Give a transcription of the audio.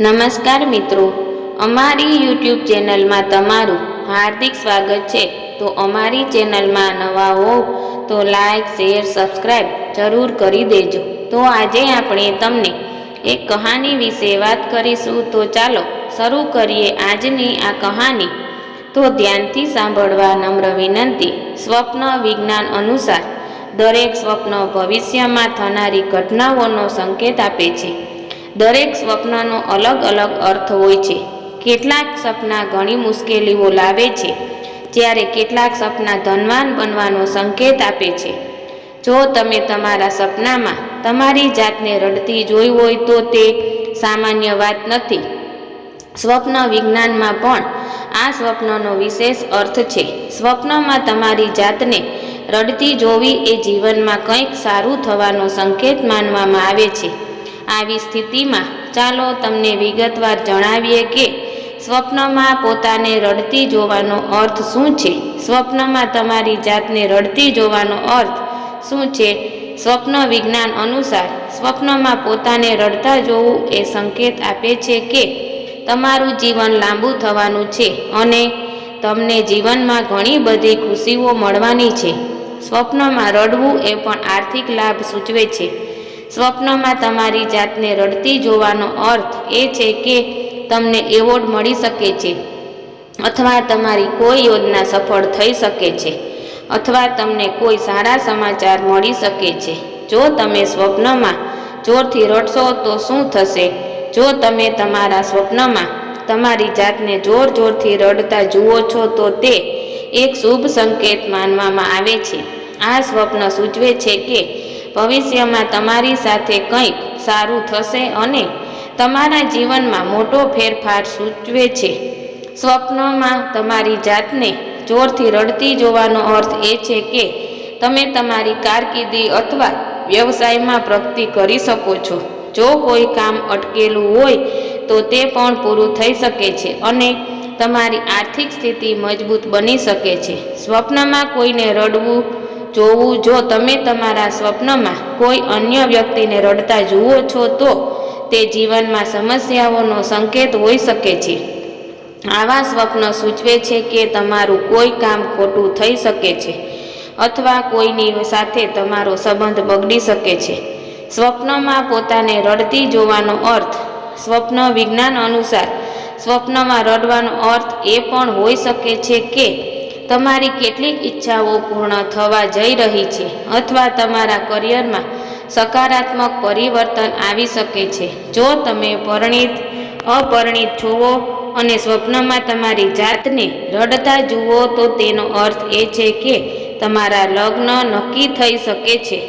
નમસ્કાર મિત્રો, અમારી યુટ્યુબ ચેનલમાં તમારું હાર્દિક સ્વાગત છે. તો અમારી ચેનલમાં નવા હોવ તો લાઈક, શેર સબસ્ક્રાઈબ જરૂર કરી દેજો. તો આજે આપણે તમને એક કહાની વિશે વાત કરીશું. તો ચાલો શરૂ કરીએ આજની આ કહાની. તો ધ્યાનથી સાંભળવા નમ્ર વિનંતી, સ્વપ્ન વિજ્ઞાન અનુસાર દરેક સ્વપ્ન ભવિષ્યમાં થનારી ઘટનાઓનો સંકેત આપે છે. દરેક સ્વપ્નનો અલગ અલગ અર્થ હોય છે. કેટલાક સપના ઘણી મુશ્કેલીઓ લાવે છે, જ્યારે કેટલાક સપના ધનવાન બનવાનો સંકેત આપે છે. જો તમે તમારા સપનામાં તમારી જાતને રડતી જોઈ હોય તો તે સામાન્ય વાત નથી. સ્વપ્ન વિજ્ઞાનમાં પણ આ સ્વપ્નનો વિશેષ અર્થ છે. સ્વપ્નમાં તમારી જાતને રડતી જોવી એ જીવનમાં કંઈક સારું થવાનો સંકેત માનવામાં આવે છે. આવી સ્થિતિમાં, ચાલો તમને વિગતવાર જણાવીએ કે સ્વપ્નમાં પોતાને રડતી જોવાનો અર્થ શું છે? સ્વપ્નમાં તમારી જાતને રડતી જોવાનો અર્થ શું છે? સ્વપ્ન વિજ્ઞાન અનુસાર, સ્વપ્નમાં પોતાને રડતા જોવું એ સંકેત આપે છે કે તમારું જીવન લાંબુ થવાનું છે અને તમને જીવનમાં ઘણી બધી ખુશીઓ મળવાની છે. સ્વપ્નમાં રડવું એ પણ આર્થિક લાભ સૂચવે છે. સ્વપ્નમાં તમારી જાતને રડતી જોવાનો અર્થ એ છે કે તમને એવોર્ડ મળી શકે છે અથવા તમારી કોઈ યોજના સફળ થઈ શકે છે અથવા તમને કોઈ સારા સમાચાર મળી શકે છે. જો તમે સ્વપ્નમાં જોરથી રડશો તો શું થશે? જો તમે તમારા સ્વપ્નમાં તમારી જાતને જોર જોરથી રડતા જુઓ છો તો તે એક શુભ સંકેત માનવામાં આવે છે. આ સ્વપ્ન સૂચવે છે કે ભવિષ્યમાં તમારી સાથે કંઈક સારું થશે અને તમારા જીવનમાં મોટો ફેરફાર સૂચવે છે. સ્વપ્નમાં તમારી જાતને જોરથી રડતી જોવાનો અર્થ એ છે કે તમે તમારી કારકિર્દી અથવા વ્યવસાયમાં પ્રગતિ કરી શકો છો. જો કોઈ કામ અટકેલું હોય તો તે પણ પૂરું થઈ શકે છે અને તમારી આર્થિક સ્થિતિ મજબૂત બની શકે છે. સ્વપ્નમાં કોઈને રડવું જોવું, જો તમે તમારા સ્વપ્નમાં કોઈ અન્ય વ્યક્તિને રડતા જુઓ છો, તો તે જીવનમાં સમસ્યાઓનો સંકેત હોઈ શકે છે. આવા સ્વપ્ન સૂચવે છે કે તમારું કોઈ કામ ખોટું થઈ શકે છે અથવા કોઈની સાથે તમારો સંબંધ બગડી શકે છે. સ્વપ્નમાં પોતાને રડતી જોવાનો અર્થ, સ્વપ્ન વિજ્ઞાન અનુસાર સ્વપ્નમાં રડવાનો અર્થ એ પણ હોઈ શકે છે કે તમારી કેટલીક ઈચ્છાઓ પૂર્ણ થવા જઈ રહી છે અથવા તમારા કરિયરમાં સકારાત્મક પરિવર્તન આવી શકે છે. જો તમે પરણિત, અપરિણિત જોવો અને સ્વપ્નમાં તમારી જાતને રડતા જુઓ તો તેનો અર્થ એ છે કે તમારા લગ્ન નક્કી થઈ શકે છે.